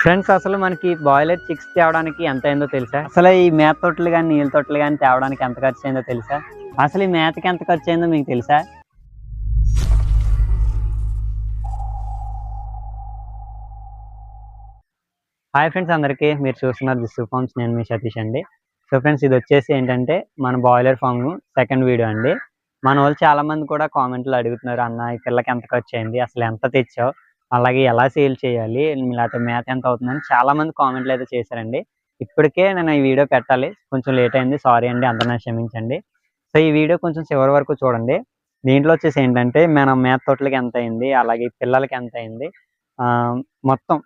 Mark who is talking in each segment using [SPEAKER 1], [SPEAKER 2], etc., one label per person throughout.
[SPEAKER 1] Friends అసలు మనకి boiler chicks తేవడానికి ఎంత అయిందో తెలుసా? అసలు ఈ మేత తొట్టలు కానీ నీళ్ళ తొట్టలు కానీ తేవడానికి ఎంత ఖర్చు అయిందో తెలుసా? అసలు ఈ మేతకి ఎంత ఖర్చు అయిందో మీకు తెలుసా? హాయ్ ఫ్రెండ్స్ అందరికీ మీరు చూస్తున్నారు దిస్ ఫార్మ్స్ నేను మీ సతీష్ అండి. సో ఫ్రెండ్స్ ఇది వచ్చేసి ఏంటంటే మన బాయిలర్ ఫామ్ సెకండ్ వీడియో అండి. మన వాళ్ళు చాలా మంది కూడా కామెంట్లు అడుగుతున్నారు అన్న ఈ పిల్లకి ఎంత ఖర్చు అయింది? అసలు ఎంత తెచ్చావు? అలాగే ఎలా సేల్ చేయాలి లేకపోతే మేత ఎంత అవుతుందని చాలా మంది కామెంట్లు అయితే చేశారండి. ఇప్పటికే నేను ఈ వీడియో పెట్టాలి. కొంచెం లేట్ అయింది. సారీ అండి. అందరినీ క్షమించండి. సో ఈ వీడియో కొంచెం చివరి వరకు చూడండి. దీంట్లో వచ్చేసి ఏంటంటే మన మేత తోటలకి ఎంత అయింది అలాగే పిల్లలకి ఎంత అయింది మొత్తం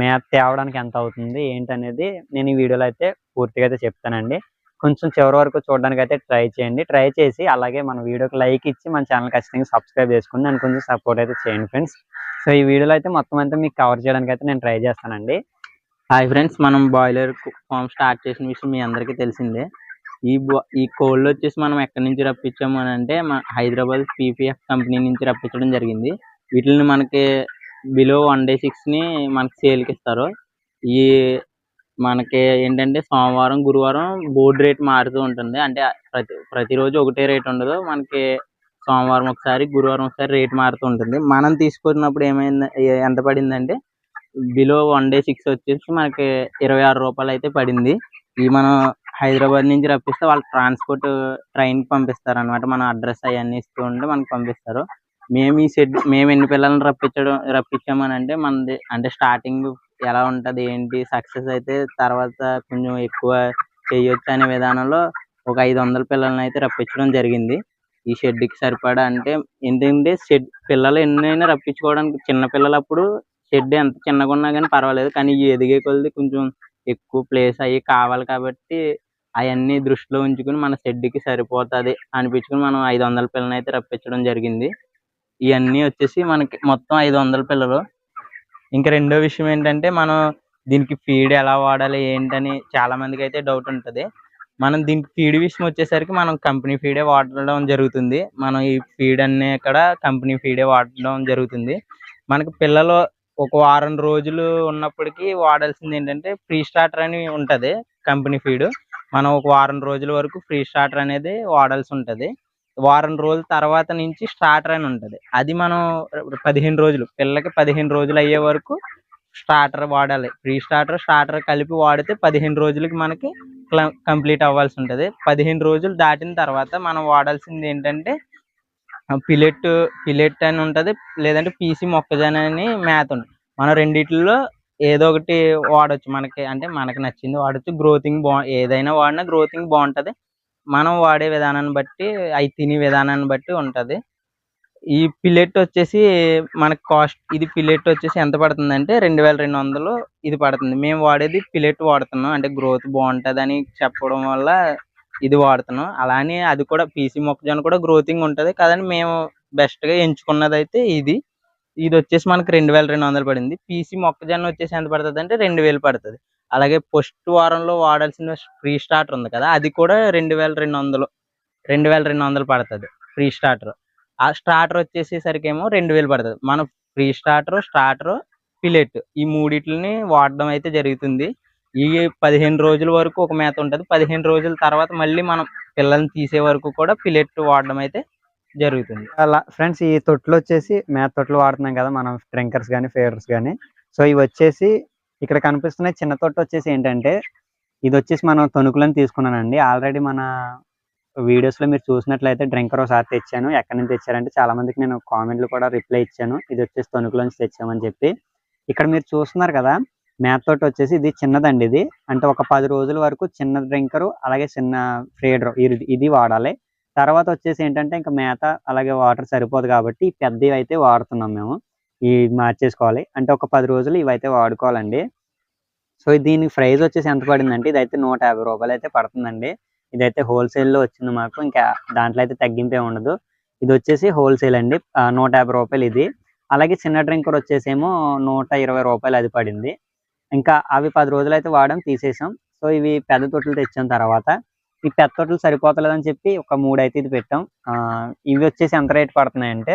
[SPEAKER 1] మేత తేవడానికి ఎంత అవుతుంది ఏంటనేది నేను ఈ వీడియోలో అయితే పూర్తిగా అయితే చెప్తానండి. కొంచెం చివరి వరకు చూడడానికి అయితే ట్రై చేయండి. ట్రై చేసి అలాగే మన వీడియోకి లైక్ ఇచ్చి మన ఛానల్ ఖచ్చితంగా సబ్స్క్రైబ్ చేసుకుని దాన్ని కొంచెం సపోర్ట్ అయితే చేయండి ఫ్రెండ్స్. సో ఈ వీడియోలో అయితే మొత్తం అంతా మీకు కవర్ చేయడానికి అయితే నేను ట్రై చేస్తానండి.
[SPEAKER 2] హాయ్ ఫ్రెండ్స్ మనం బాయిలర్ ఫామ్ స్టార్ట్ చేసిన విషయం మీ అందరికీ తెలిసిందే. ఈ ఈ కోళ్ళు వచ్చేసి మనం ఎక్కడి నుంచి రప్పించాము అని అంటే మన హైదరాబాద్ పీపీఎఫ్ కంపెనీ నుంచి రప్పించడం జరిగింది. వీటిని మనకి బిలో వన్ డే సిక్స్ని మనకి సేల్కి ఇస్తారు. ఈ మనకి ఏంటంటే సోమవారం గురువారం బోర్డు రేట్ మారుతూ ఉంటుంది. అంటే ప్రతి ప్రతిరోజు ఒకటే రేట్ ఉండదు. మనకి సోమవారం ఒకసారి గురువారం ఒకసారి రేట్ మారుతూ ఉంటుంది. మనం తీసుకున్నప్పుడు ఏమైంది ఎంత పడిందంటే బిలో వన్ డే సిక్స్ వచ్చేసి మనకి ఇరవై ఆరు రూపాయలు అయితే పడింది. ఈ మనం హైదరాబాద్ నుంచి రప్పిస్తే వాళ్ళు ట్రాన్స్పోర్ట్ ట్రైన్ పంపిస్తారు అనమాట మన అడ్రస్ అవన్నీ ఇస్తూ ఉంటే మనకి పంపిస్తారు. మేము ఈ సెట్ మేము ఎన్ని పిల్లల్ని రప్పించడం రప్పించామని అంటే మనది అంటే స్టార్టింగ్ ఎలా ఉంటది ఏంటి సక్సెస్ అయితే తర్వాత కొంచెం ఎక్కువ చేయొచ్చు అనే విధానంలో ఒక ఐదు వందల పిల్లల్ని అయితే రప్పించడం జరిగింది. ఈ షెడ్కి సరిపడా అంటే ఏంటంటే షెడ్ పిల్లలు ఎన్నైనా రప్పించుకోవడానికి చిన్న పిల్లలప్పుడు షెడ్ ఎంత చిన్నగా ఉన్నా కానీ పర్వాలేదు. కానీ ఎదిగే కొలది కొంచెం ఎక్కువ ప్లేస్ అయ్యి కావాలి కాబట్టి అవన్నీ దృష్టిలో ఉంచుకుని మన షెడ్కి సరిపోతుంది అనిపించుకుని మనం ఐదు వందల పిల్లలు అయితే రప్పించడం జరిగింది. ఇవన్నీ వచ్చేసి మనకి మొత్తం ఐదు వందల పిల్లలు. ఇంకా రెండో విషయం ఏంటంటే మనం దీనికి ఫీడ్ ఎలా వాడాలి ఏంటని చాలా మందికి అయితే డౌట్ ఉంటుంది. మనం దీనికి ఫీడ్ విషయం వచ్చేసరికి మనం కంపెనీ ఫీడే వాడడం జరుగుతుంది. మనం ఈ ఫీడ్ అన్ని ఇక్కడ కంపెనీ ఫీడే వాడడం జరుగుతుంది. మనకి పిల్లలు ఒక వారం రోజులు ఉన్నప్పటికీ వాడాల్సింది ఏంటంటే ఫ్రీ స్టార్టర్ అని ఉంటుంది కంపెనీ ఫీడ్ మనం ఒక వారం రోజుల వరకు ఫ్రీ స్టార్టర్ అనేది వాడాల్సి ఉంటుంది. వారం రోజుల తర్వాత నుంచి స్టార్టర్ అని ఉంటుంది. అది మనం పదిహేను రోజులు పిల్లకి పదిహేను రోజులు అయ్యే వరకు స్టార్టర్ వాడాలి. ఫ్రీ స్టార్టర్ స్టార్టర్ కలిపి వాడితే పదిహేను రోజులకి మనకి కంప్లీట్ అవ్వాల్సి ఉంటుంది. పదిహేను రోజులు దాటిన తర్వాత మనం వాడాల్సింది ఏంటంటే పిలెట్ పిలెట్ అని ఉంటది. లేదంటే పీసీ మొక్కజొన్న అని మేత ఉంటుంది. మనం రెండిట్లో ఏదో ఒకటి వాడొచ్చు. మనకి అంటే మనకి నచ్చింది వాడొచ్చు. గ్రోతింగ్ బా ఏదైనా వాడినా గ్రోతింగ్ బాగుంటది. మనం వాడే విధానాన్ని బట్టి అవి తినే విధానాన్ని బట్టి ఉంటది. ఈ పిల్లెట్ వచ్చేసి మనకి కాస్ట్ ఇది పిల్లెట్ వచ్చేసి ఎంత పడుతుంది అంటే రెండు వేల రెండు వందలు ఇది పడుతుంది. మేము వాడేది పిల్లెట్ వాడుతున్నాం. అంటే గ్రోత్ బాగుంటుంది అని చెప్పడం వల్ల ఇది వాడుతున్నాం. అలానే అది కూడా పీసీ మొక్కజొన్న కూడా గ్రోతింగ్ ఉంటుంది కాదని మేము బెస్ట్గా ఎంచుకున్నది అయితే ఇది. ఇది వచ్చేసి మనకి రెండు వేల రెండు వందలు పడింది. పీసీ మొక్కజొన్న వచ్చేసి ఎంత పడుతుంది అంటే రెండు వేలు పడుతుంది. అలాగే ఫస్ట్ వారంలో వాడాల్సిన ఫ్రీ స్టార్టర్ ఉంది కదా అది కూడా రెండు వేల రెండు వందలు రెండు వేల రెండు వందలు పడుతుంది ఫ్రీ స్టార్టర్. ఆ స్టార్టర్ వచ్చేసేసరికి ఏమో రెండు వేలు పడుతుంది. మనం ఫ్రీ స్టార్టర్ స్టార్టర్ పిలెట్ ఈ మూడిట్లని వాడడం అయితే జరుగుతుంది. ఈ పదిహేను రోజుల వరకు ఒక మేత ఉంటుంది. పదిహేను రోజుల తర్వాత మళ్ళీ మనం పిల్లల్ని తీసే వరకు కూడా పిలెట్ వాడడం అయితే జరుగుతుంది.
[SPEAKER 1] అలా ఫ్రెండ్స్ ఈ తొట్లు వచ్చేసి మేత తొట్లు వాడుతున్నాం కదా మనం ట్రింకర్స్ కానీ ఫేవర్స్ కానీ సో ఇవి వచ్చేసి ఇక్కడ కనిపిస్తున్న చిన్న తొట్టు వచ్చేసి ఏంటంటే ఇది వచ్చేసి మనం తణుకులను తీసుకున్నానండి. ఆల్రెడీ మన వీడియోస్లో లో మీరు చూసినట్లయితే డ్రింకర్ ఒకసారి తెచ్చాను. ఎక్కడి నుంచి తెచ్చారంటే చాలా మందికి నేను కామెంట్లు కూడా రిప్లై ఇచ్చాను. ఇది వచ్చేసి తణుకులోంచి తెచ్చామని చెప్పి. ఇక్కడ మీరు చూస్తున్నారు కదా మేత తోటి వచ్చేసి ఇది చిన్నదండి ఇది. అంటే ఒక పది రోజుల వరకు చిన్న డ్రింకరు అలాగే చిన్న ఫ్రీడర్ ఇది ఇది వాడాలి. తర్వాత వచ్చేసి ఏంటంటే ఇంకా మేత అలాగే వాటర్ సరిపోదు కాబట్టి పెద్దవి అయితే వాడుతున్నాం మేము. ఈ మార్చేసుకోవాలి. అంటే ఒక పది రోజులు ఇవైతే వాడుకోవాలండి. సో దీనికి ప్రైస్ వచ్చేసి ఎంత పడిందంటే అయితే నూట యాభై రూపాయలు అయితే పడుతుందండి. ఇదైతే హోల్సేల్లో వచ్చింది మాకు. ఇంకా దాంట్లో అయితే తగ్గింపే ఉండదు. ఇది వచ్చేసి హోల్సేల్ అండి. నూట యాభై రూపాయలు ఇది. అలాగే చిన్న డ్రింకర్ వచ్చేసేమో నూట ఇరవై రూపాయలు అది పడింది. ఇంకా అవి పది రోజులు అయితే వాడడం తీసేసాం. సో ఇవి పెద్ద తొట్లు తెచ్చిన తర్వాత. ఈ పెద్ద తొట్లు సరిపోతలేదని చెప్పి ఒక మూడు అయితే ఇది పెట్టాం. ఇవి వచ్చేసి ఎంత రేట్ పడుతున్నాయంటే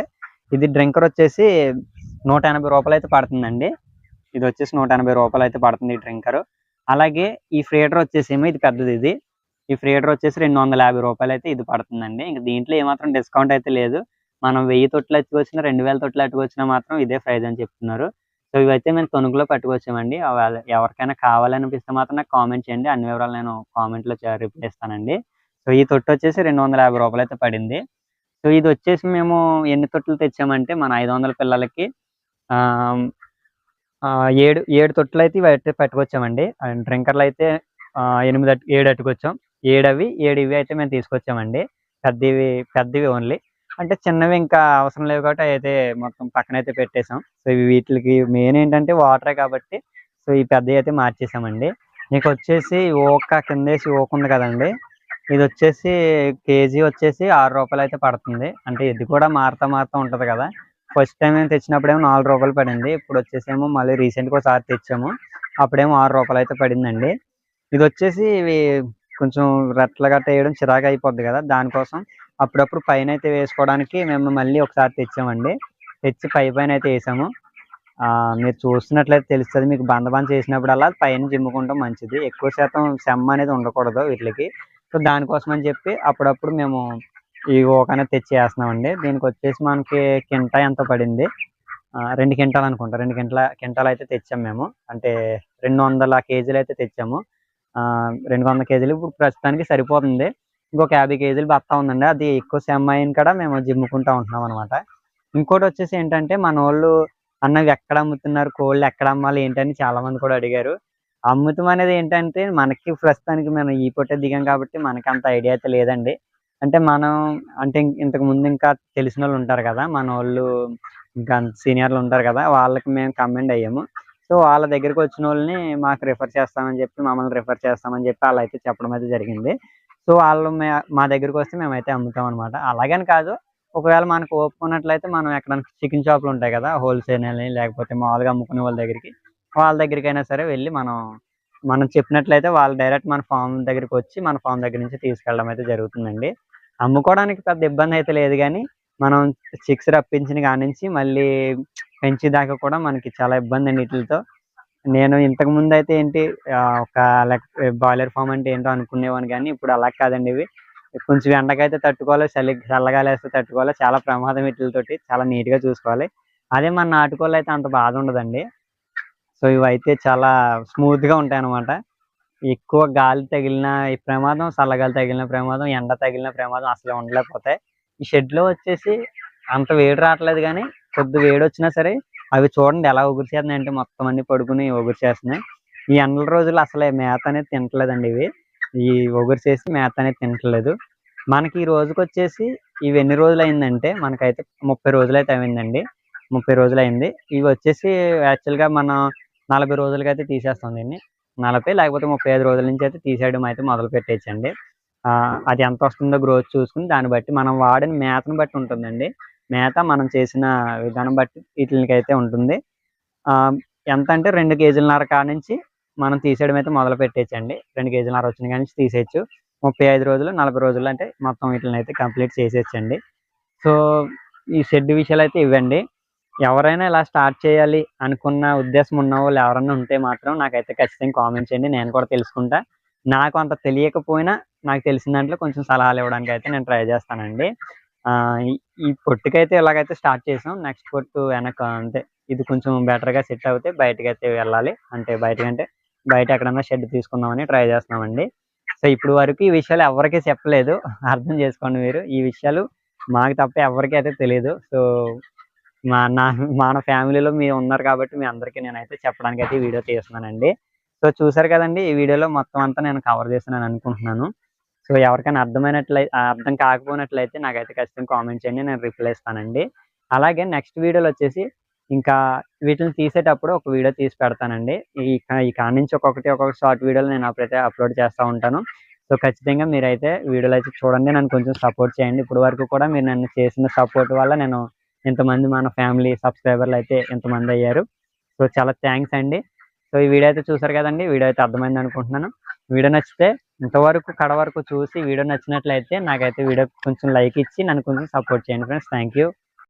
[SPEAKER 1] ఇది డ్రింకర్ వచ్చేసి నూట ఎనభై రూపాయలు అయితే పడుతుందండి. ఇది వచ్చేసి నూట ఎనభై రూపాయలు అయితే పడుతుంది ఈ డ్రింకర్. అలాగే ఈ ఫ్రీడర్ వచ్చేసేమో ఇది పెద్దది ఇది. ఈ ఫ్రీడర్ వచ్చేసి రెండు వందల యాభై రూపాయలు అయితే ఇది పడుతుందండి. ఇంకా దీంట్లో ఏమాత్రం డిస్కౌంట్ అయితే లేదు. మనం వెయ్యి తొట్లు ఎత్తుకొచ్చినా రెండు వేల తొట్లు ఎత్తుకొచ్చినా మాత్రం ఇదే ప్రైజ్ అని చెప్తున్నారు. సో ఇవైతే మేము తణుకులో పట్టుకొచ్చామండి. ఎవరికైనా కావాలనిపిస్తే మాత్రం నాకు కామెంట్ చేయండి. అన్ని వివరాలు నేను కామెంట్లో రిప్లై ఇస్తానండి. సో ఈ తొట్టు వచ్చేసి రెండు వందల యాభై రూపాయలు అయితే పడింది. సో ఇది వచ్చేసి మేము ఎన్ని తొట్లు తెచ్చామంటే మన ఐదు వందల పిల్లలకి ఏడు ఏడు తొట్లు అయితే ఇవి పట్టుకొచ్చామండి. అండ్ డ్రింకర్లు అయితే ఎనిమిది ఏడు అట్టుకొచ్చాం ఏడు అవి ఏడు ఇవి అయితే మేము తీసుకొచ్చామండి. పెద్దవి పెద్దవి ఓన్లీ అంటే చిన్నవి ఇంకా అవసరం లేవు కాబట్టి అయితే మొత్తం పక్కన అయితే పెట్టేసాం సో ఇవి వీటికి మెయిన్ ఏంటంటే వాటరే కాబట్టి సో ఈ పెద్దవి అయితే మార్చేసామండి మీకు వచ్చేసి ఓక కిందేసి ఓక ఉంది కదండి. ఇది వచ్చేసి కేజీ వచ్చేసి ఆరు రూపాయలు అయితే పడుతుంది. అంటే ఇది కూడా మారుతా మారుతా ఉంటుంది కదా. ఫస్ట్ టైం మేము తెచ్చినప్పుడేమో నాలుగు రూపాయలు పడింది. ఇప్పుడు వచ్చేసేమో మళ్ళీ రీసెంట్గా ఒకసారి తెచ్చాము. అప్పుడేమో ఆరు రూపాయలు అయితే పడిందండి. ఇది వచ్చేసి ఇవి కొంచెం రెట్ల గట్ట వేయడం చిరాకు అయిపోద్ది కదా. దానికోసం అప్పుడప్పుడు పైన అయితే వేసుకోవడానికి మేము మళ్ళీ ఒకసారి తెచ్చామండి. తెచ్చి పై పైన అయితే వేసాము. మీరు చూస్తున్నట్లయితే తెలుస్తుంది మీకు బంద చేసినప్పుడల్లా పైన జిమ్ముకుంటాం మంచిది. ఎక్కువ శాతం సెమ్మ అనేది ఉండకూడదు వీటికి. సో దానికోసం అని చెప్పి అప్పుడప్పుడు మేము ఈ ఓకనే తెచ్చి వేస్తున్నామండి. దీనికి వచ్చేసి మనకి కింటా ఎంత పడింది. రెండు కింటాలు అనుకుంటా. రెండు కింటాల కింటాలు అయితే తెచ్చాము మేము. అంటే రెండు వందల కేజీలు అయితే తెచ్చాము. రెండు వందల కేజీలు. ఇప్పుడు ప్రస్తుతానికి సరిపోతుంది. ఇంకొక యాభై కేజీలు బత్తా ఉందండి. అది ఎక్కువ సెమ్ అయిన కూడా మేము జిమ్ముకుంటా ఉంటున్నాం అనమాట ఇంకోటి వచ్చేసి ఏంటంటే మన వాళ్ళు అన్నవి ఎక్కడ అమ్ముతున్నారు కోళ్ళు ఎక్కడ అమ్మాలి ఏంటని చాలా మంది కూడా అడిగారు. అమ్ముతం అనేది ఏంటంటే మనకి ప్రస్తుతానికి మనం ఈ పొట్టే దిగాం కాబట్టి మనకి అంత ఐడియా అయితే లేదండి. అంటే మనం అంటే ఇంతకు ముందు ఇంకా తెలిసిన వాళ్ళు ఉంటారు కదా మన వాళ్ళు ఇంకా సీనియర్లు ఉంటారు కదా వాళ్ళకి మేము కమెండ్ అయ్యాము. సో వాళ్ళ దగ్గరికి వచ్చిన వాళ్ళని మాకు రిఫర్ చేస్తామని చెప్పి మమ్మల్ని రిఫర్ చేస్తామని చెప్పి వాళ్ళు అయితే చెప్పడం అయితే జరిగింది. సో వాళ్ళు మా దగ్గరికి వస్తే మేమైతే అమ్ముతాం అనమాట అలాగని కాదు ఒకవేళ మనకు ఒప్పుకున్నట్లయితే మనం ఎక్కడ చికెన్ షాపులు ఉంటాయి కదా హోల్సేల్ అని లేకపోతే మామూలుగా అమ్ముకునే వాళ్ళ దగ్గరికి వాళ్ళ దగ్గరికి అయినా సరే వెళ్ళి మనం మనం చెప్పినట్లయితే వాళ్ళు డైరెక్ట్ మన ఫామ్ దగ్గరికి వచ్చి మన ఫామ్ దగ్గర నుంచి తీసుకెళ్ళడం అయితే జరుగుతుందండి. అమ్ముకోవడానికి పెద్ద ఇబ్బంది అయితే లేదు కానీ మనం సిక్స్ రప్పించిన కాడి నుంచి మళ్ళీ పెంచి దాకా కూడా మనకి చాలా ఇబ్బంది అండి వీటితో నేను ఇంతకు ముందు అయితే ఏంటి ఒక బాయిలర్ ఫామ్ అంటే ఏంటో అనుకునేవాని కానీ ఇప్పుడు అలా కాదండి ఇవి. కొంచెం ఎండకైతే తట్టుకోవాలి చలి చల్లగాలి వేస్తే తట్టుకోవాలి చాలా ప్రమాదం వీటితోటి చాలా నీట్గా చూసుకోవాలి. అదే మన నాటుకోళ్ళు అయితే అంత బాధ ఉండదండి. సో ఇవైతే చాలా స్మూత్గా ఉంటాయి అనమాట ఎక్కువ గాలి తగిలిన ఈ ప్రమాదం చల్లగాలి తగిలిన ప్రమాదం ఎండ తగిలిన ప్రమాదం అసలు ఉండలేకపోతాయి. ఈ షెడ్లో వచ్చేసి అంత వేడి రావట్లేదు కానీ కొద్ది వేడి వచ్చినా సరే అవి చూడండి ఎలా ఒగురిచేస్తున్నాయి అంటే మొత్తం అన్ని పడుకుని ఒగురిచేస్తున్నాయి ఈ ఎండల రోజులు అసలే మేత అనేది తింటలేదండి ఇవి. ఈ ఒగురు చేసి మేత అనేది తింటలేదు మనకి ఈ రోజుకి వచ్చేసి ఇవి ఎన్ని రోజులు అయిందంటే మనకైతే ముప్పై రోజులు అయితే అయిందండి. ముప్పై రోజులు అయింది ఇవి వచ్చేసి యాక్చువల్గా మనం నలభై రోజులకి అయితే తీసేస్తాం దీన్ని. నలభై లేకపోతే ముప్పై ఐదు రోజుల నుంచి అయితే తీసేయడం అయితే మొదలు పెట్టేయచ్చండి అది ఎంత వస్తుందో గ్రోత్ చూసుకుని దాన్ని బట్టి మనం వాడిన మేతను బట్టి ఉంటుందండి. మేత మనం చేసిన విధానం బట్టి వీటికి అయితే ఉంటుంది. ఆ, ఎంత అంటే రెండు కేజీలన్నర కాడ నుంచి మనం తీసేయడం అయితే మొదలు పెట్టేయచ్చండి రెండు కేజీలన్నర వచ్చిన కాడ నుంచి తీసేయచ్చు. ముప్పై ఐదు రోజులు నలభై రోజులు అంటే మొత్తం వీటిని అయితే కంప్లీట్ చేసేయచ్చండి సో ఈ షెడ్ విషయాలు అయితే ఇవ్వండి. ఎవరైనా ఇలా స్టార్ట్ చేయాలి అనుకున్న ఉద్దేశం ఉన్న వాళ్ళు ఎవరైనా ఉంటే మాత్రం నాకైతే ఖచ్చితంగా కామెంట్ చేయండి. నేను కూడా తెలుసుకుంటా. నాకు అంత తెలియకపోయినా నాకు తెలిసిన దాంట్లో కొంచెం సలహాలు ఇవ్వడానికి అయితే నేను ట్రై చేస్తానండి. ఈ- పొట్టుకైతే ఇలాగైతే స్టార్ట్ చేసాం నెక్స్ట్ పొట్టు వెనక అంటే ఇది కొంచెం బెటర్గా గా సెట్ అవుతే బయటకి అయితే వెళ్ళాలి. అంటే బయటకంటే బయట ఎక్కడన్నా షెడ్ తీసుకుందామని ట్రై చేస్తున్నామండి. సో ఇప్పుడు వరకు ఈ విషయాలు ఎవరికీ చెప్పలేదు. అర్థం చేసుకోండి మీరు. ఈ విషయాలు మాకు తప్ప ఎవరికీ అయితే తెలియదు సో మా నా మన ఫ్యామిలీలో మీరు ఉన్నారు కాబట్టి మీ అందరికీ నేనైతే చెప్పడానికి అయితే ఈ వీడియో తీస్తున్నానండి. సో చూసారు కదండి ఈ వీడియోలో మొత్తం అంతా నేను కవర్ చేస్తున్నాను అనుకుంటున్నాను. సో ఎవరికైనా అర్థమైనట్లయితే అర్థం కాకపోయినట్లయితే నాకైతే ఖచ్చితంగా కామెంట్ చేయండి నేను రిప్లై ఇస్తానండి. అలాగే నెక్స్ట్ వీడియోలో వచ్చేసి ఇంకా వీటిని తీసేటప్పుడు ఒక వీడియో తీసి పెడతానండి. ఈ ఈ కాడి నుంచి ఒక్కొక్కటి ఒక్కొక్క షార్ట్ వీడియోలు నేను అప్పుడైతే అప్లోడ్ చేస్తూ ఉంటాను. సో ఖచ్చితంగా మీరైతే వీడియోలు అయితే చూడండి నన్ను కొంచెం సపోర్ట్ చేయండి. ఇప్పుడు వరకు కూడా మీరు నన్ను చేసిన సపోర్ట్ వల్ల నేను ఇంతమంది మన ఫ్యామిలీ సబ్స్క్రైబర్లు అయితే ఇంతమంది అయ్యారు. సో చాలా థ్యాంక్స్ అండి. సో ఈ వీడియో అయితే చూసారు కదండి? వీడియో అయితే అర్థమైంది అనుకుంటున్నాను. వీడియో నచ్చితే ఇంతవరకు కడ వరకు చూసి వీడియో నచ్చినట్లయితే నాకైతే వీడియో కొంచెం లైక్ ఇచ్చి నన్ను కొంచెం సపోర్ట్ చేయండి ఫ్రెండ్స్. Thank you